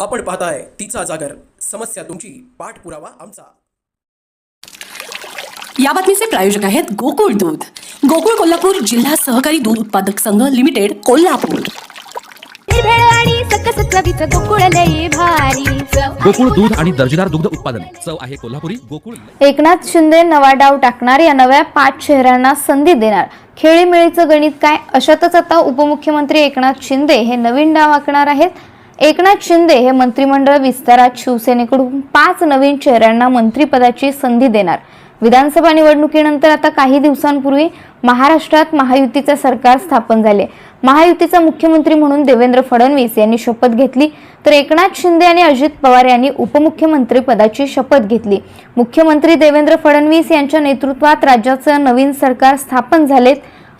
आपण पाहताय तिचा जागर. समस्या तुमची. पाठपुरावा आमचा. या बातमीचे प्रायोजक आहेत गोकुळ दूध. गोकुळ कोल्हापूर जिल्हा सहकारी दूध उत्पादक संघ लिमिटेड कोल्हापूर. सकस चवीचं गोकुळ भारी. दूध आणि दर्जेदार दुग्ध उत्पादन. चव आहे कोल्हापुरी गोकुळ एकनाथ शिंदे नवा डाव टाकणार या नव्या पाच शहरांना संधी देणार. खेळीमेळीचं गणित काय? अशातच आता उपमुख्यमंत्री एकनाथ शिंदे हे नवीन डाव आखणार आहेत. एकनाथ शिंदे हे मंत्रिमंडळ विस्तारात शिवसेनेकडून पाच नवीन चेहऱ्यांना मंत्रिपदाची संधी देणार. विधानसभा निवडणुकीनंतर आता काही दिवसांपूर्वी महाराष्ट्रात महायुतीचे सरकार स्थापन झाले. महायुतीचा मुख्यमंत्री म्हणून देवेंद्र फडणवीस यांनी शपथ घेतली. तर एकनाथ शिंदे आणि अजित पवार यांनी उपमुख्यमंत्री पदाची शपथ घेतली. मुख्यमंत्री देवेंद्र फडणवीस यांच्या नेतृत्वात राज्याचं नवीन सरकार स्थापन झाले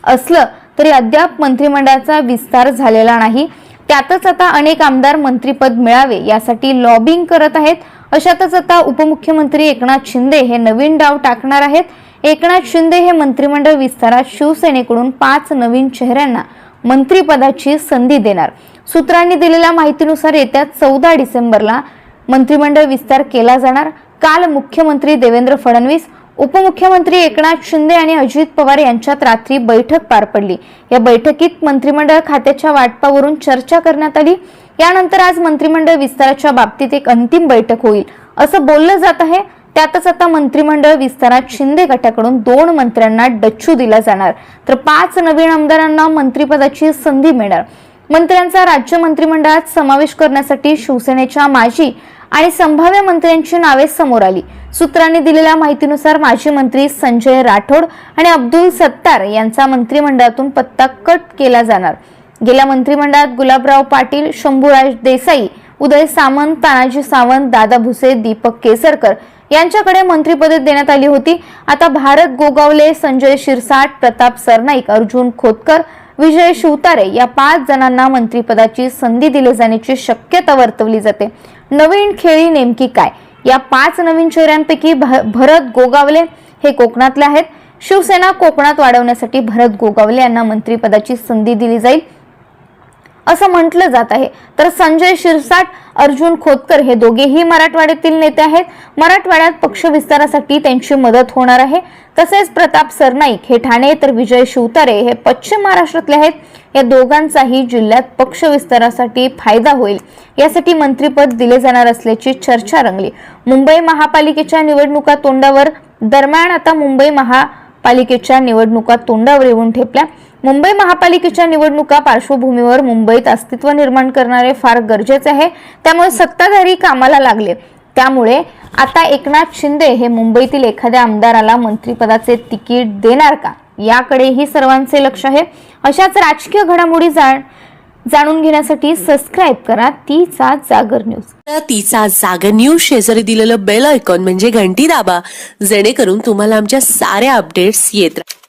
असलं तरी अद्याप मंत्रिमंडळाचा विस्तार झालेला नाही. त्यातच आता अनेक आमदार मंत्रीपद मिळावे यासाठी लॉबिंग करत आहेत. अशातच आता उपमुख्यमंत्री एकनाथ शिंदे हे नवीन डाव टाकणार आहेत. एकनाथ शिंदे हे मंत्रिमंडळ विस्तारात शिवसेनेकडून पाच नवीन चेहऱ्यांना मंत्रिपदाची संधी देणार. सूत्रांनी दिलेल्या माहितीनुसार येत्या चौदा डिसेंबरला मंत्रिमंडळ विस्तार केला जाणार. काल मुख्यमंत्री देवेंद्र फडणवीस उपमुख्यमंत्री एकनाथ शिंदे आणि अजित पवार यांच्यात रात्री बैठक पार पडली. या बैठकीत मंत्रिमंडळ खात्याच्या वाटपावरून चर्चा करण्यात आली. यानंतर आज मंत्रिमंडळ विस्ताराच्या बाबतीत एक अंतिम बैठक होईल असं बोललं जात आहे. त्यातच आता मंत्रिमंडळ विस्तारात शिंदे गटाकडून दोन मंत्र्यांना डच्चू दिला जाणार. तर पाच नवीन आमदारांना मंत्रिपदाची संधी मिळणार. मंत्र्यांचा राज्य मंत्रिमंडळात समावेश करण्यासाठी शिवसेनेच्या माजी आणि संभाव्य मंत्र्यांची नावे समोर आली. सूत्रांनी दिलेल्या माहितीनुसार माजी मंत्री संजय राठोड आणि अब्दुल सत्तार यांचा मंत्रिमंडळातून पत्ता कट केला जाणार. गेल्या मंत्रिमंडळात गुलाबराव पाटील शंभूराज देसाई उदय सामंत तानाजी सावंत दादा भुसे दीपक केसरकर यांच्याकडे मंत्रिपदे देण्यात आली होती. आता भारत गोगावले संजय शिरसाट प्रताप सरनाईक अर्जुन खोतकर विजय शिवतारे या पाच जणांना मंत्रिपदाची संधी दिली जाण्याची शक्यता वर्तवली जाते. नवीन खेळी नेमकी काय? या पाच नवीन चेहऱ्यांपैकी भ- भरत गोगावले हे कोकणातले आहेत. शिवसेना कोकणात वाढवण्यासाठी भरत गोगावले यांना मंत्रिपदाची संधी दिली जाईल. असं म्हटलं जात आहे. तर संजय शिरसाट अर्जुन खोतकर हे दोघेही मराठवाड्यातील नेते आहेत. मराठवाड्यात पक्ष विस्तारासाठी त्यांची मदत होणार आहे. तसेच प्रताप सरनाईक हे ठाणे तर विजय शिवतारे हे पश्चिम महाराष्ट्रातले आहेत. या दोघांचाही जिल्ह्यात पक्ष विस्तारासाठी फायदा होईल. यासाठी मंत्रीपद दिले जाणार असल्याची चर्चा रंगली. मुंबई महापालिकेच्या निवडणुका तोंडावर. दरम्यान आता मुंबई महा पालिकेच्या निवडणुका तोंडावर येऊन ठेपल्या. मुंबई महापालिकेच्या निवडणुका पार्श्वभूमीवर मुंबईत अस्तित्व निर्माण करणारे फार गरजेचे आहे. त्यामुळे सत्ताधारी कामाला लागले. त्यामुळे आता एकनाथ शिंदे हे मुंबईतील एखाद्या आमदाराला मंत्रिपदाचे तिकीट देणार का? याकडेही सर्वांचे लक्ष आहे. अशाच राजकीय घडामोडी जाण जाणून घेण्यासाठी सबस्क्राईब करा. तीचा जागर न्यूज तिचा जागर न्यूज शेजारी दिलेलं बेल आयकॉन म्हणजे घंटी दाबा. जेणेकरून तुम्हाला आमच्या साऱ्या अपडेट्स येत राहतात